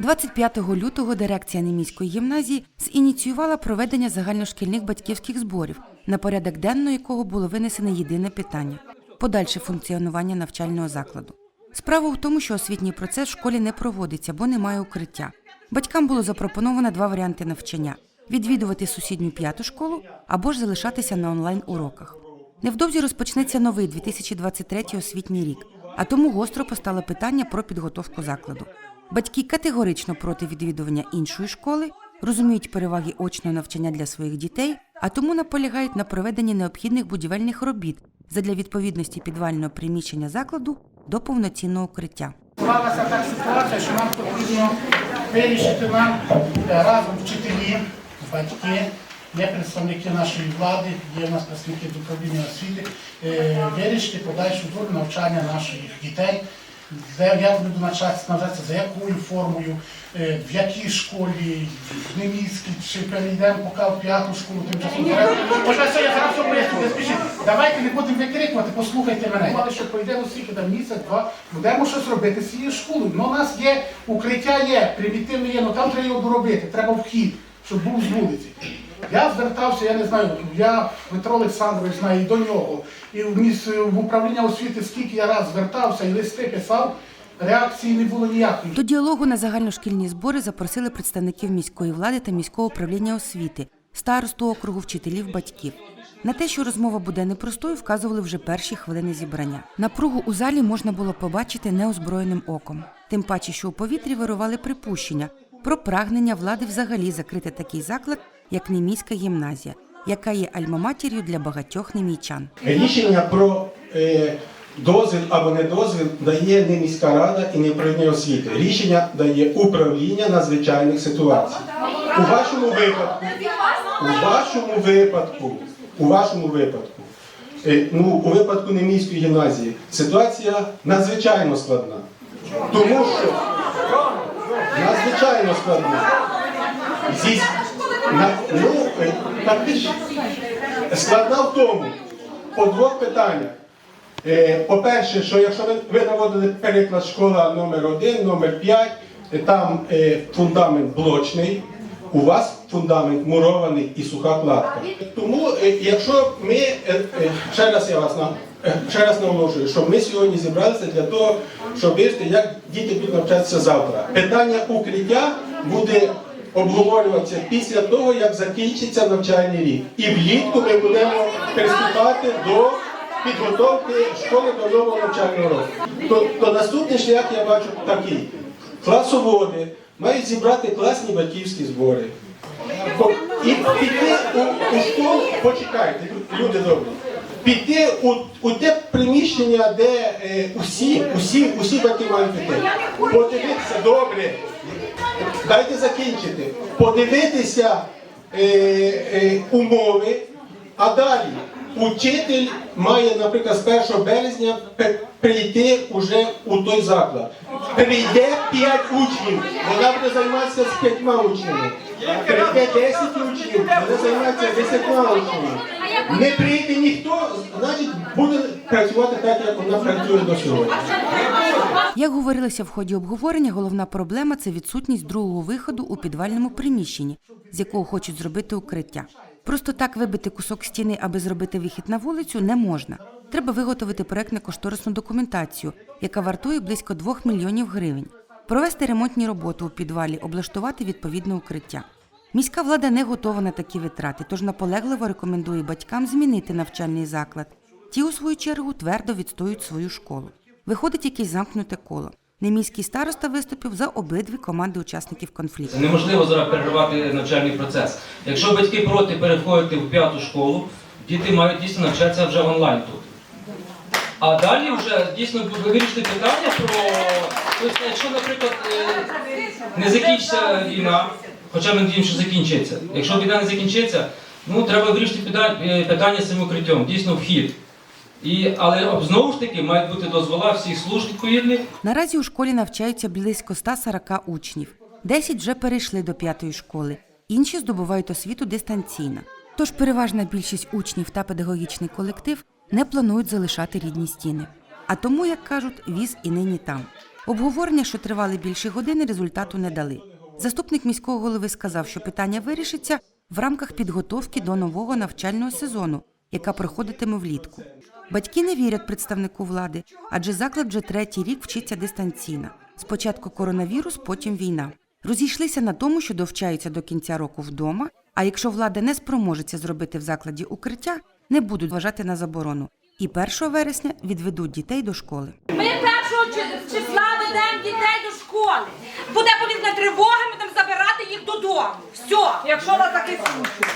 25 лютого дирекція Неміської гімназії зініціювала проведення загальношкільних батьківських зборів, на порядок денного якого було винесено єдине питання подальше функціонування навчального закладу. Справа в тому, що освітній процес в школі не проводиться, бо немає укриття. Батькам було запропоновано два варіанти навчання: відвідувати сусідню п'яту школу або ж залишатися на онлайн уроках. Невдовзі розпочнеться новий 2023 освітній рік, а тому гостро постало питання про підготовку закладу. Батьки категорично проти відвідування іншої школи, розуміють переваги очного навчання для своїх дітей, а тому наполягають на проведенні необхідних будівельних робіт задля відповідності підвального приміщення закладу до повноцінного укриття. Склалася так ситуація, що нам потрібно вирішити нам е, разом вчителі, батьки, є представники нашої влади, є у нас представники управління освіти, е, вирішити подальшу долю навчання наших дітей. Де як буду навчатися, навчатися, за якою формою, е, в якій школі, в Неміській, чи перейдемо поки в п'яту школу, тим часом. Може, все, я зараз все поясню, не спішіть. Давайте не будемо викрикувати, послухайте мене. Але що пройде скільки там місяць, два, будемо щось робити з цією школою. Ну, у нас є укриття є, примітивне є, ну там треба його доробити, треба вхід, щоб був з вулиці. Я звертався, я не знаю, я Дмитро Олександрович знає і до нього. І в, міс, в управління освіти скільки я раз звертався і листи писав, реакції не було ніякої. До діалогу на загальношкільні збори запросили представників міської влади та міського управління освіти, старосту округу, вчителів, батьків. На те, що розмова буде непростою, вказували вже перші хвилини зібрання. Напругу у залі можна було побачити неозброєним оком. Тим паче, що у повітрі вирували припущення про прагнення влади взагалі закрити такий заклад, як Неміська гімназія, яка є альмаматір'ю для багатьох немійчан. Рішення про е, дозвіл або не дозвіл дає не міська рада і не управління освіти. Рішення дає управління надзвичайних ситуацій. У вашому випадку, у вашому випадку, у вашому випадку, е, ну у випадку неміської гімназії ситуація надзвичайно складна. Тому що надзвичайно складна. Зі, ну, е, так складна в тому, по двох питаннях. Е, По-перше, що якщо ви, наводили переклад школа номер 1 номер 5 е, там е, фундамент блочний, у вас фундамент мурований і суха кладка. Тому, е, якщо ми, е, е, ще раз я вас на, е, ще раз наголошую, що ми сьогодні зібралися для того, щоб вирішити, як діти будуть навчатися завтра. Питання укриття буде обговорюватися після того, як закінчиться навчальний рік. І влітку ми будемо приступати до підготовки школи до нового навчального року. То, то наступний шлях я бачу такий. Класоводи мають зібрати класні батьківські збори. І піти у, у школу, почекайте, люди добрі. Піти у, у те приміщення, де е, усі, усі, усі батьки мають піти. Подивитися добре. Дайте закінчити. Подивитися е, е, умови, а далі учитель має, наприклад, з 1 березня прийти уже у той заклад. Прийде 5 учнів, вона буде займатися з 5 учнями. Прийде 10 учнів, буде займатися 10 учнями. Не прийде ніхто, значить буде працювати так, як вона працює до сьогодні. Як говорилося в ході обговорення, головна проблема це відсутність другого виходу у підвальному приміщенні, з якого хочуть зробити укриття. Просто так вибити кусок стіни, аби зробити вихід на вулицю, не можна. Треба виготовити проектно-кошторисну документацію, яка вартує близько 2 мільйонів гривень, провести ремонтні роботи у підвалі, облаштувати відповідне укриття. Міська влада не готова на такі витрати, тож наполегливо рекомендує батькам змінити навчальний заклад. Ті, у свою чергу, твердо відстоюють свою школу. Виходить якесь замкнуте коло. Неміський староста виступив за обидві команди учасників конфлікту. Неможливо зараз переривати навчальний процес. Якщо батьки проти переходити в п'яту школу, діти мають дійсно навчатися вже онлайн тут. А далі вже дійсно вирішити питання про тобто, якщо, наприклад, е, не закінчиться війна, хоча ми надіємося, що закінчиться. Якщо війна не закінчиться, ну треба вирішити е, питання з цим укриттям, дійсно вхід. І, але знову ж таки мають бути дозвола всіх служб відповідних. Наразі у школі навчаються близько 140 учнів. 10 вже перейшли до п'ятої школи, інші здобувають освіту дистанційно. Тож переважна більшість учнів та педагогічний колектив не планують залишати рідні стіни. А тому, як кажуть, віз і нині там. Обговорення, що тривали більше години, результату не дали. Заступник міського голови сказав, що питання вирішиться в рамках підготовки до нового навчального сезону, яка проходитиме влітку. Батьки не вірять представнику влади, адже заклад вже третій рік вчиться дистанційно. Спочатку коронавірус, потім війна. Розійшлися на тому, що довчаються до кінця року вдома. А якщо влада не спроможеться зробити в закладі укриття, не будуть вважати на заборону. І 1 вересня відведуть дітей до школи. Чи- числа ведемо дітей до школи. Буде повітряна тривога, ми будемо забирати їх додому. Все. Якщо на такий случай.